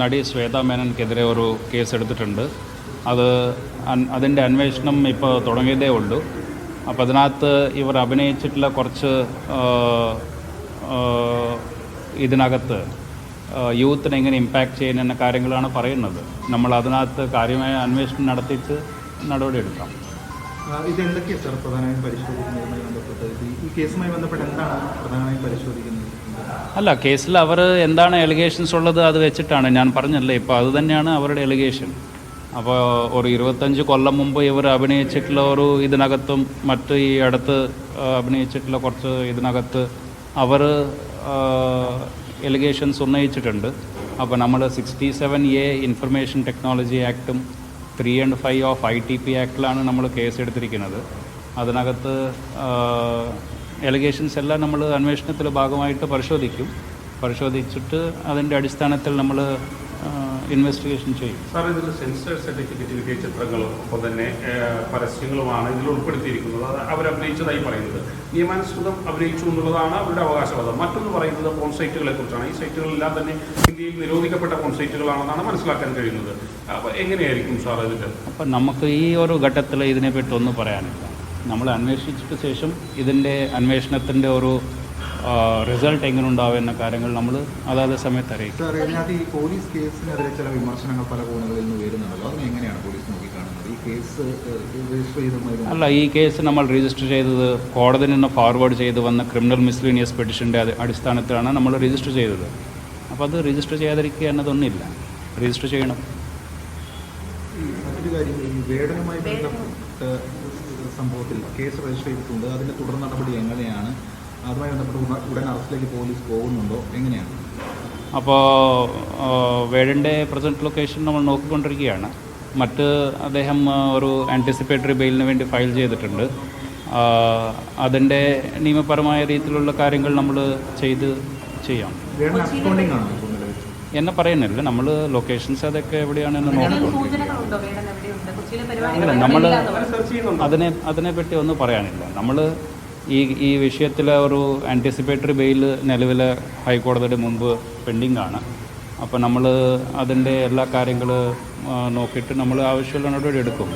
നടി ശ്വേത മേനോൻക്കെതിരെ ഒരു കേസ് എടുത്തിട്ടുണ്ട് അത് അതിന്റെ അന്വേഷണം ഇപ്പോൾ തുടങ്ങിയതേ ഉള്ളൂ. അപ്പോൾ അതിനകത്ത് ഇവർ അഭിനയിച്ചിട്ടുള്ള കുറച്ച് ഇതിനകത്ത് യൂത്തിനെ എങ്ങനെ ഇമ്പാക്റ്റ് ചെയ്യുന്ന കാര്യങ്ങളാണ് പറയുന്നത്. നമ്മൾ അതിനകത്ത് കാര്യമായ അന്വേഷണം നടത്തിയിട്ട് നടപടിയെടുക്കാം ആ, സർ പ്രധാനമായും പരിശോധിക്കുന്നതുമായി ബന്ധപ്പെട്ട് ഈ കേസുമായി ബന്ധപ്പെട്ട് എന്താണ് പ്രധാനമായും പരിശോധിക്കുന്നത്? അല്ല കേസിൽ അവർ എന്താണ് എലിഗേഷൻസ് ഉള്ളത് അത് വെച്ചിട്ടാണ്. ഞാൻ പറഞ്ഞല്ലേ ഇപ്പോൾ അത് തന്നെയാണ് അവരുടെ എലിഗേഷൻ അപ്പോൾ ഒരു ഇരുപത്തഞ്ച് കൊല്ലം മുമ്പ് ഇവർ അഭിനയിച്ചിട്ടുള്ള ഒരു ഇതിനകത്തും മറ്റ് ഈ അടുത്ത് അഭിനയിച്ചിട്ടുള്ള കുറച്ച് ഇതിനകത്ത് അവർ എലിഗേഷൻസ് ഉന്നയിച്ചിട്ടുണ്ട്. അപ്പോൾ നമ്മൾ sixty seven A information technology ആക്ടും three and five of I T P ആക്ടിലാണ് നമ്മൾ കേസ് എടുത്തിരിക്കുന്നത് അതിനകത്ത് എലിഗേഷൻസ് എല്ലാം നമ്മൾ അന്വേഷണത്തിന്റെ ഭാഗമായിട്ട് പരിശോധിക്കും. പരിശോധിച്ചിട്ട് അതിന്റെ അടിസ്ഥാനത്തിൽ നമ്മൾ ഇൻവെസ്റ്റിഗേഷൻ ചെയ്യും. സാർ ഇതിൽ സെൻസർ സർട്ടിഫിക്കറ്റ് കിട്ടിയ ചിത്രങ്ങളും ഒപ്പം തന്നെ പരസ്യങ്ങളുമാണ് ഇതിൽ ഉൾപ്പെടുത്തിയിരിക്കുന്നത്. അത് അവരഭിനയിച്ചതായി പറയുന്നത്. നിയമാനുസൃതം അഭിനയിച്ചു എന്നുള്ളതാണ് അവരുടെ അവകാശവാദം. മറ്റൊന്ന് പറയുന്നത് ഫോൺ സൈറ്റുകളെ കുറിച്ചാണ്. ഈ സൈറ്റുകളെല്ലാം തന്നെ ഇന്ത്യയിൽ നിരോധിക്കപ്പെട്ട ഫോൺ സൈറ്റുകളാണെന്നാണ് മനസ്സിലാക്കാൻ കഴിയുന്നത്. അപ്പോൾ എങ്ങനെയായിരിക്കും സാർ ഇതിന്റെ അപ്പം നമുക്ക് ഈ ഒരു ഘട്ടത്തിൽ ഇതിനെപ്പറ്റി ഒന്നും പറയാനില്ല. നമ്മൾ അന്വേഷിച്ചിട്ട് ശേഷം ഇതിന്റെ അന്വേഷണത്തിന്റെ ഒരു റിസൾട്ട് എങ്ങനെ ഉണ്ടാവും എന്ന കാര്യങ്ങൾ നമ്മൾ അതാത് സമയത്ത് അറിയിക്കും. സാർ ഇതിനകത്ത് ഈ പോലീസ് കേസിനെതിരെ ചില വിമർശനങ്ങൾ പല കോണുകളിൽ നിന്ന് വരുന്നുണ്ടല്ലോ. അതിനെ എങ്ങനെയാണ് പോലീസ് നോക്കിക്കാണുന്നത്? ഈ കേസ് രജിസ്റ്റർ ചെയ്ത അല്ല ഈ കേസ് നമ്മൾ രജിസ്റ്റർ ചെയ്തത് കോടതി നിന്ന് ഫോർവേഡ് ചെയ്ത് വന്ന ക്രിമിനൽ മിസ്ലീനിയസ് പെറ്റീഷന്റെ അടിസ്ഥാനത്തിലാണ് നമ്മൾ രജിസ്റ്റർ ചെയ്തത്. അപ്പോൾ അത് രജിസ്റ്റർ ചെയ്യാതിരിക്കുക എന്നതൊന്നുമില്ല. രജിസ്റ്റർ ചെയ്യണം. ഈ മറ്റൊരു കാര്യം ഈ വേടനുമായി ബന്ധപ്പെട്ട സംഭവത്തിൽ കേസ് രജിസ്റ്റർ ചെയ്തിട്ടുണ്ട്. അതിന്റെ തുടർ നടപടി എങ്ങനെയാണ്? അതുമായി ബന്ധപ്പെട്ട് ഉടൻ- അറസ്റ്റിലേക്ക് പോലീസ് പോകുന്നുണ്ടോ? എങ്ങനെയാണ്? അപ്പോൾ വേഴന്റെ പ്രസന്റ് ലൊക്കേഷൻ നമ്മൾ നോക്കിക്കൊണ്ടിരിക്കുകയാണ്. മറ്റ് അദ്ദേഹം ഒരു ആന്റിസിപ്പേറ്ററി ബെയിലിന് വേണ്ടി ഫയൽ ചെയ്തിട്ടുണ്ട്. അതിന്റെ നിയമപരമായ രീതിയിലുള്ള കാര്യങ്ങൾ നമ്മൾ ചെയ്ത് ചെയ്യാം. എന്നെ പറയുന്നില്ല. നമ്മൾ ലൊക്കേഷൻസ് അതൊക്കെ എവിടെയാണെന്ന് നോക്കിക്കൊണ്ടിരിക്കുക നമ്മൾ അതിനെ അതിനെപ്പറ്റി ഒന്നും പറയാനില്ല. നമ്മൾ ഈ ഈ വിഷയത്തിലെ ഒരു ആന്റിസിപ്പേറ്ററി ബെയിൽ നിലവിൽ ഹൈക്കോടതിയുടെ മുമ്പ് പെൻഡിങ് ആണ്. അപ്പോൾ നമ്മൾ അതിന്റെ എല്ലാ കാര്യങ്ങൾ നോക്കിയിട്ട് നമ്മൾ ആവശ്യമുള്ള നടപടി എടുക്കും.